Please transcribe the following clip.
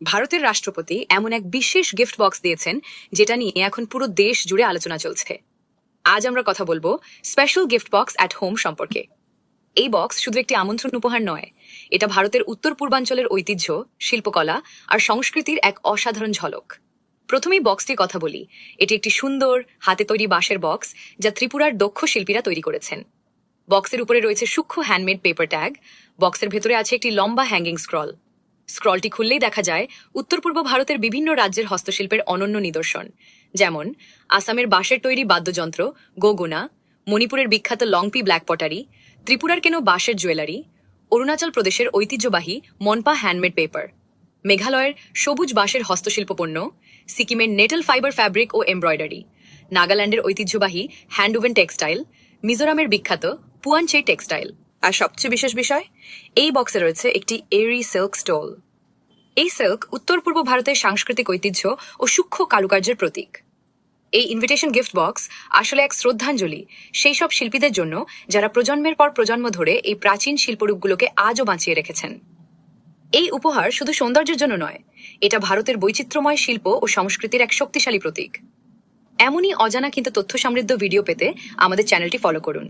ভারতের রাষ্ট্রপতি এমন এক বিশেষ গিফট বক্স দিয়েছেন, যেটা নিয়ে এখন পুরো দেশ জুড়ে আলোচনা চলছে। আজ আমরা কথা বলব special gift box at home সম্পর্কে। এই বক্স শুধু একটি আমন্ত্রণ উপহার নয়, এটা ভারতের উত্তর পূর্বাঞ্চলের ঐতিহ্য, শিল্পকলা আর সংস্কৃতির এক অসাধারণ ঝলক। প্রথমেই বক্সটির কথা বলি, এটি একটি সুন্দর, হাতে তৈরি বাঁশের বক্স যা ত্রিপুরার দক্ষ শিল্পীরা তৈরি করেছেন। বক্সের উপরে রয়েছে সূক্ষ্ম হ্যান্ডমেড পেপার ট্যাগ বক্সের ভেতরে আছে একটি লম্বা হ্যাঙ্গিং স্ক্রল স্ক্রলটি খুললেই দেখা যায় উত্তর পূর্ব ভারতের বিভিন্ন রাজ্যের হস্তশিল্পের অনন্য নিদর্শন। যেমন, আসামের বাঁশের তৈরি বাদ্যযন্ত্র গোগোনা, মণিপুরের বিখ্যাত লংপি ব্ল্যাক পটারি, ত্রিপুরার কেন বাঁশের জুয়েলারি, অরুণাচল প্রদেশের ঐতিহ্যবাহী মনপা হ্যান্ডমেড পেপার, মেঘালয়ের সবুজ বাঁশের হস্তশিল্প পণ্য, সিকিমের নেটেল ফাইবার ফ্যাব্রিক ও এমব্রয়ডারি, নাগাল্যান্ডের ঐতিহ্যবাহী হ্যান্ডওভেন টেক্সটাইল, মিজোরামের বিখ্যাত পুয়ানচে টেক্সটাইল। আর সবচেয়ে বিশেষ বিষয়, এই বক্সে রয়েছে একটি এরি সিল্ক স্টোল। এই সিল্ক উত্তর পূর্ব ভারতের সাংস্কৃতিক ঐতিহ্য ও সূক্ষ্ম কারুকার্যের প্রতীক। এই ইনভিটেশন গিফট বক্স আসলে এক শ্রদ্ধাঞ্জলি, সেই সব শিল্পীদের জন্য যারা প্রজন্মের পর প্রজন্ম ধরে এই প্রাচীন শিল্পরূপগুলোকে আজও বাঁচিয়ে রেখেছেন। এই উপহার শুধু সৌন্দর্যের জন্য নয়, এটা ভারতের বৈচিত্র্যময় শিল্প ও সংস্কৃতির এক শক্তিশালী প্রতীক। এমনই অজানা কিন্তু তথ্য সমৃদ্ধ ভিডিও পেতে আমাদের চ্যানেলটি ফলো করুন।